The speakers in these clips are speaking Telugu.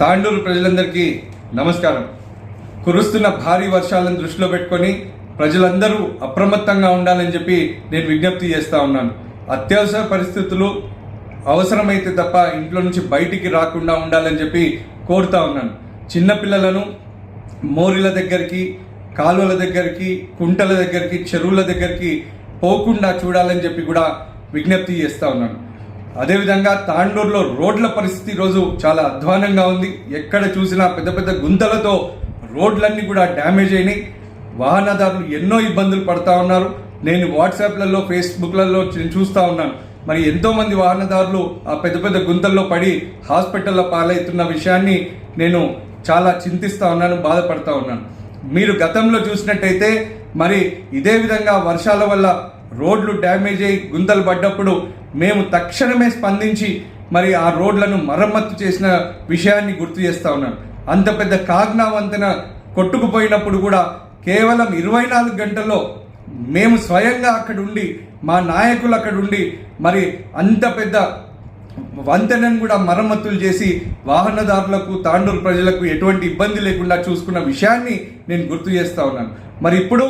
తాండూరు ప్రజలందరికీ నమస్కారం. కురుస్తున్న భారీ వర్షాలను దృష్టిలో పెట్టుకొని ప్రజలందరూ అప్రమత్తంగా ఉండాలని చెప్పి నేను విజ్ఞప్తి చేస్తూ ఉన్నాను. అత్యవసర పరిస్థితులు అవసరమైతే తప్ప ఇంట్లో నుంచి బయటికి రాకుండా ఉండాలని చెప్పి కోరుతా ఉన్నాను. చిన్నపిల్లలను మోరిల దగ్గరికి కాలువల దగ్గరికి కుంటల దగ్గరికి చెరువుల దగ్గరికి పోకుండా చూడాలని చెప్పి కూడా విజ్ఞప్తి చేస్తూ ఉన్నాను. అదేవిధంగా తాండూరులో రోడ్ల పరిస్థితి ఈరోజు చాలా అధ్వానంగా ఉంది. ఎక్కడ చూసినా పెద్ద పెద్ద గుంతలతో రోడ్లన్నీ కూడా డ్యామేజ్ అయినాయి. వాహనదారులు ఎన్నో ఇబ్బందులు పడతా ఉన్నారు. నేను వాట్సాప్లలో ఫేస్బుక్లలో చూస్తూ ఉన్నాను. మరి ఎంతోమంది వాహనదారులు ఆ పెద్ద పెద్ద గుంతల్లో పడి హాస్పిటల్లో పాలవుతున్న విషయాన్ని నేను చాలా చింతిస్తూ ఉన్నాను బాధపడతా ఉన్నాను. మీరు గతంలో చూసినట్టయితే మరి ఇదే విధంగా వర్షాల వల్ల రోడ్లు డ్యామేజ్ అయ్యి గుంతలు పడ్డప్పుడు మేము తక్షణమే స్పందించి మరి ఆ రోడ్లను మరమ్మత్తు చేసిన విషయాన్ని గుర్తు చేస్తా ఉన్నాను. అంత పెద్ద కాగ్నా వంతెన కొట్టుకుపోయినప్పుడు కూడా కేవలం ఇరవై నాలుగు గంటల్లో మేము స్వయంగా అక్కడ ఉండి మా నాయకులు అక్కడ ఉండి మరి అంత పెద్ద వంతెనను కూడా మరమ్మతులు చేసి వాహనదారులకు తాండూరు ప్రజలకు ఎటువంటి ఇబ్బంది లేకుండా చూసుకున్న విషయాన్ని నేను గుర్తు చేస్తా ఉన్నాను. మరి ఇప్పుడు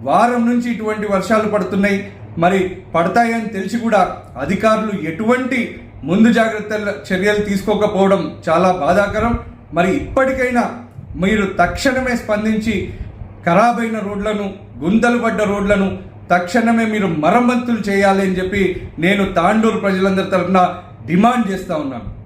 వారం నుంచి ఇటువంటి వర్షాలు పడుతున్నాయి. మరి పడతాయని తెలిసి కూడా అధికారులు ఎటువంటి ముందు జాగ్రత్తల చర్యలు తీసుకోకపోవడం చాలా బాధాకరం. మరి ఇప్పటికైనా మీరు తక్షణమే స్పందించి ఖరాబైన రోడ్లను గుంతలు పడ్డ రోడ్లను తక్షణమే మీరు మరమ్మతులు చేయాలి అని చెప్పి నేను తాండూరు ప్రజలందరి తరఫున డిమాండ్ చేస్తూ ఉన్నాను.